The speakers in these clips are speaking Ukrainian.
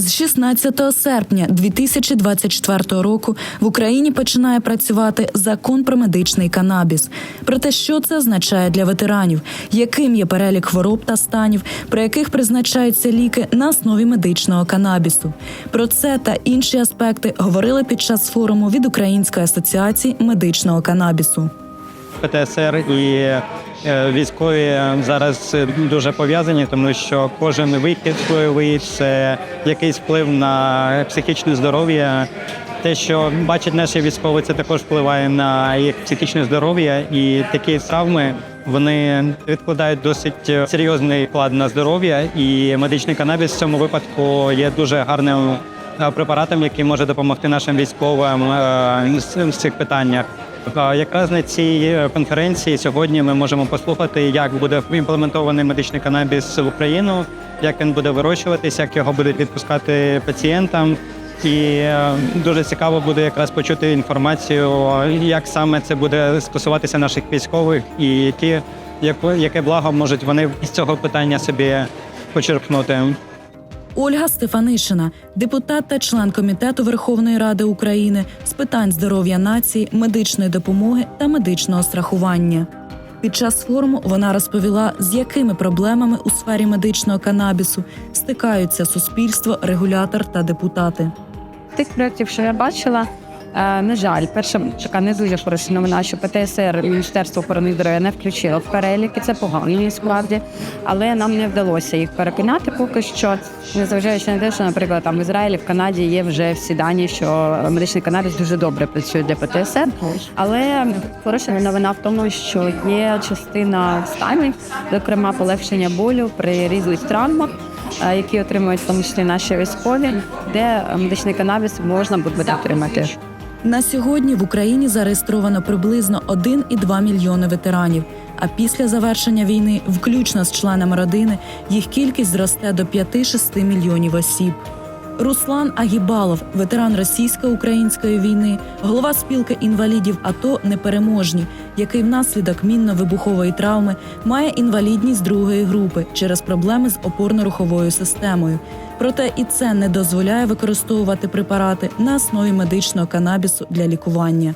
З 16 серпня 2024 року в Україні починає працювати закон про медичний канабіс. Про те, що це означає для ветеранів, яким є перелік хвороб та станів, при яких призначаються ліки на основі медичного канабісу. Про це та інші аспекти говорили під час форуму від Української асоціації медичного канабісу. ПТСР і військові зараз дуже пов'язані, тому що кожен вихід бойовий це якийсь вплив на психічне здоров'я. Те, що бачать наші військові, це також впливає на їх психічне здоров'я, і такі травми вони відкладають досить серйозний вклад на здоров'я. І медичний канабіс в цьому випадку є дуже гарним е, препаратом, який може допомогти нашим військовим е, з цих питаннях. Якраз на цій е, конференції сьогодні ми можемо послухати, як буде імплементований медичний канабіс в Україну, як він буде вирощуватися, як його будуть відпускати пацієнтам. І е, дуже цікаво буде якраз почути інформацію, як саме це буде стосуватися наших військових, і які яке благо можуть вони з цього питання собі почерпнути. Ольга Стефанишина, депутат та член комітету Верховної Ради України з питань здоров'я нації, медичної допомоги та медичного страхування. Під час форуму вона розповіла, з якими проблемами у сфері медичного канабісу стикаються суспільство, регулятор та депутати. тих проєктів, що я бачила, на жаль, перша така не дуже хороша новина, що ПТСР Міністерство охорони здоров'я не включило в перелік, і це погано справді, але нам не вдалося їх переконати поки що, незважаючи на те, що, наприклад, там в Ізраїлі, в Канаді є вже всі дані, що медичний канабіс дуже добре працює для ПТСР. Але хороша новина в тому, що є частина станів, зокрема полегшення болю при різних травмах е, які отримують в тому числі наші військові, де е, медичний канабіс можна буде отримати. На сьогодні в Україні зареєстровано приблизно 1,2 мільйони ветеранів. А після завершення війни, включно з членами родини, їх кількість зросте до 5-6 мільйонів осіб. Руслан Агібалов, ветеран російсько-української війни, голова спілки інвалідів АТО Непереможні, який внаслідок мінно-вибухової травми має інвалідність другої групи через проблеми з опорно-руховою системою. Проте і це не дозволяє використовувати препарати на основі медичного канабісу для лікування.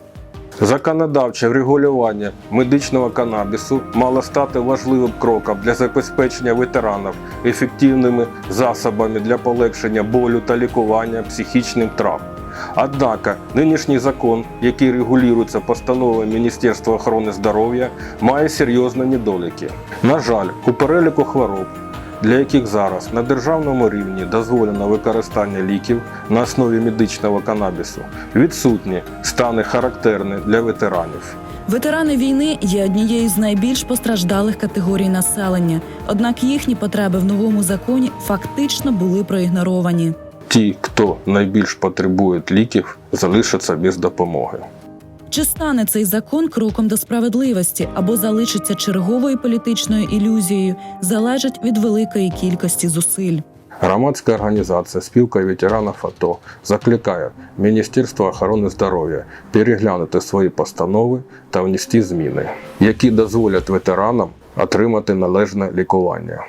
Законодавче врегулювання медичного канабісу мало стати важливим кроком для забезпечення ветеранів ефективними засобами для полегшення болю та лікування психічним травм. Однак нинішній закон, який регулюється постановою Міністерства охорони здоров'я, має серйозні недоліки. На жаль, у переліку хвороб, для яких зараз на державному рівні дозволено використання ліків на основі медичного канабісу, відсутні стани характерні для ветеранів. Ветерани війни є однією з найбільш постраждалих категорій населення, однак їхні потреби в новому законі фактично були проігноровані. Ті, хто найбільш потребує ліків, залишаться без допомоги. Чи стане цей закон кроком до справедливості або залишиться черговою політичною ілюзією, залежить від великої кількості зусиль. Громадська організація Спілка ветеранів АТО закликає Міністерство охорони здоров'я переглянути свої постанови та внести зміни, які дозволять ветеранам отримати належне лікування.